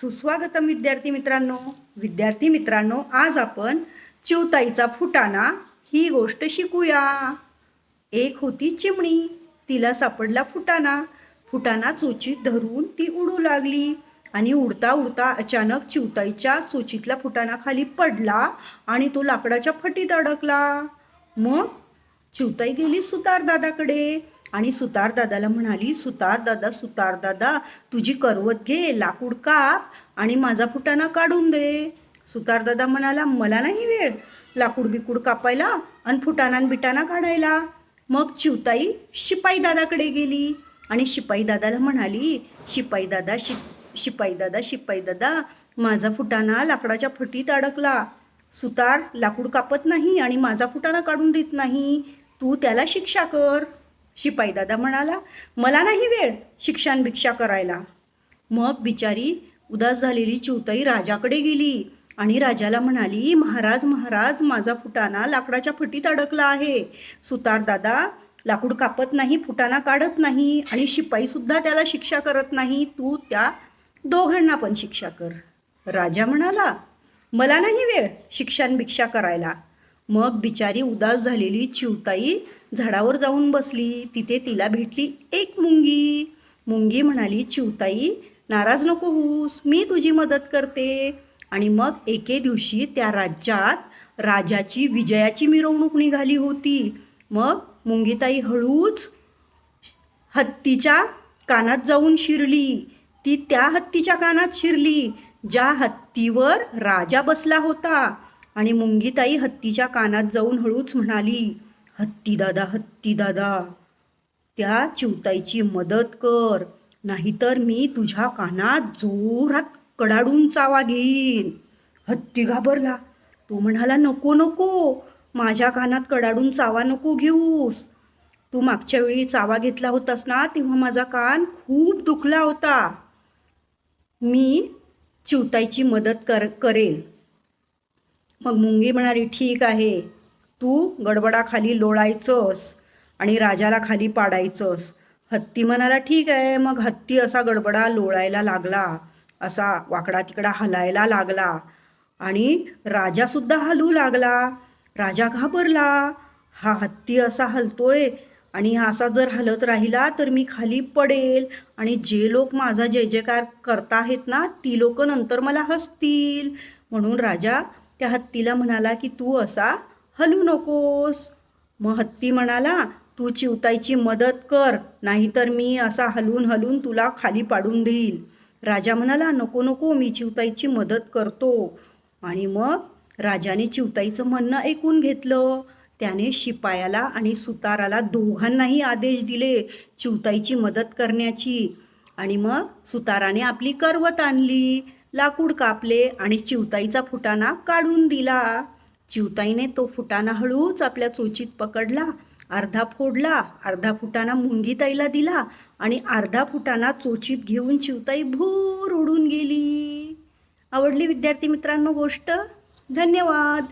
सुस्वागतम विद्यार्थी मित्रांनो विद्यार्थी मित्रांनो आज आपण चिवताईचा फुटाणा ही गोष्ट शिकूया. एक होती चिमणी तिला सापडला फुटाणा. फुटाणा चोचीत धरून ती उडू लागली आणि उडता उडता अचानक चिवताईच्या चोचीतला फुटाणा खाली पडला आणि तो लाकडाच्या फटीत अडकला. मग चिवताई गेली सुतार दादाकडे आणि सुतार दादाला म्हणाली सुतार दादा सुतार दादा तुझी करवत घे लाकूड काप आणि माझा फुटाणा काढून दे. सुतार दादा म्हणाला मला नाही वेळ लाकूड बिकूड कापायला आणि फुटाणा बिटाणा काढायला. मग चिवताई शिपाई दादाकडे गेली आणि शिपाई दादाला म्हणाली शिपाई दादा शि शिपाई दादा शिपाई दादा माझा फुटाणा लाकडाच्या फटीत अडकला. सुतार लाकूड कापत नाही आणि माझा फुटाणा काढून देत नाही. तू त्याला शिक्षा कर. शिपाई दादा म्हणाला मला नाही वेळ शिक्षण भिक्षा करायला. मग बिचारी उदास झालेली चिवताई राजाकडे गेली आणि राजाला म्हणाली महाराज महाराज माझा फुटाणा लाकडाच्या फटीत अडकला आहे. सुतारदादा लाकूड कापत नाही फुटाणा काढत नाही आणि शिपाईसुद्धा त्याला शिक्षा करत नाही. तू त्या दोघांना पण शिक्षा कर. राजा म्हणाला मला नाही वेळ शिक्षण भिक्षा करायला. मग बिचारी उदास झालेली चिवताई झाडावर जाऊन बसली. तिथे तिला भेटली एक मुंगी. मुंगी म्हणाली चिवताई नाराज नको होऊस मी तुझी मदत करते. आणि मग एके दिवशी त्या राज्यात राजाची विजयाची मिरवणूक निघाली होती. मग मुंगीताई हळूच हत्तीच्या कानात जाऊन शिरली. ती त्या हत्तीच्या कानात शिरली ज्या हत्तीवर राजा बसला होता. आणि मुंगीताई हत्तीच्या कानात जाऊन हळूच म्हणाली हत्ती दादा हत्ती दादा त्या चिवताईची मदत कर नाहीतर मी तुझ्या कानात जोरात कडाडून चावा घेईन. हत्ती घाबरला तो म्हणाला नको नको माझ्या कानात कडाडून चावा नको घेऊस. तू मागच्या वेळी चावा घेतला होतास ना तेव्हा माझा कान खूप दुखला होता. मी चिवताईची मदत कर करेल. मग मुंगी म्हणाली ठीक आहे. तू गडबडाखाली लोळायचंस आणि राजाला खाली पाडायचंस. हत्ती म्हणाला ठीक आहे. मग हत्ती असा गडबडा लोळायला लागला. असा वाकडा तिकडा हलायला लागला. आणि राजासुद्धा हलू लागला. राजा घाबरला. हा हत्ती असा हलतोय आणि हा असा जर हलत राहिला तर मी खाली पडेल आणि जे लोक माझा जय जयकार करताहेत ना ती लोक नंतर मला हसतील. म्हणून राजा त्या हत्तीला म्हणाला की तू असा हलू नकोस. मग हत्ती म्हणाला तू चिवताईची मदत कर नाहीतर मी असा हलून हलून तुला खाली पाडून देईल. राजा म्हणाला नको नको मी चिवताईची मदत करतो. आणि मग राजाने चिवताईचं म्हणणं ऐकून घेतलं. त्याने शिपायाला आणि सुताराला दोघांनाही आदेश दिले चिवताईची मदत करण्याची. आणि मग सुताराने आपली करवत आणली. लाकूड कापले आणि चिवताईचा फुटाणा काढून दिला. चिवताईने तो फुटाणा हळूच आपल्या चोचीत पकडला अर्धा फोडला अर्धा फुटाणा मुंगीताईला दिला आणि अर्धा फुटाणा चोचीत घेऊन चिवताई भूर उडून गेली. आवडली विद्यार्थी मित्रांनो गोष्ट? धन्यवाद.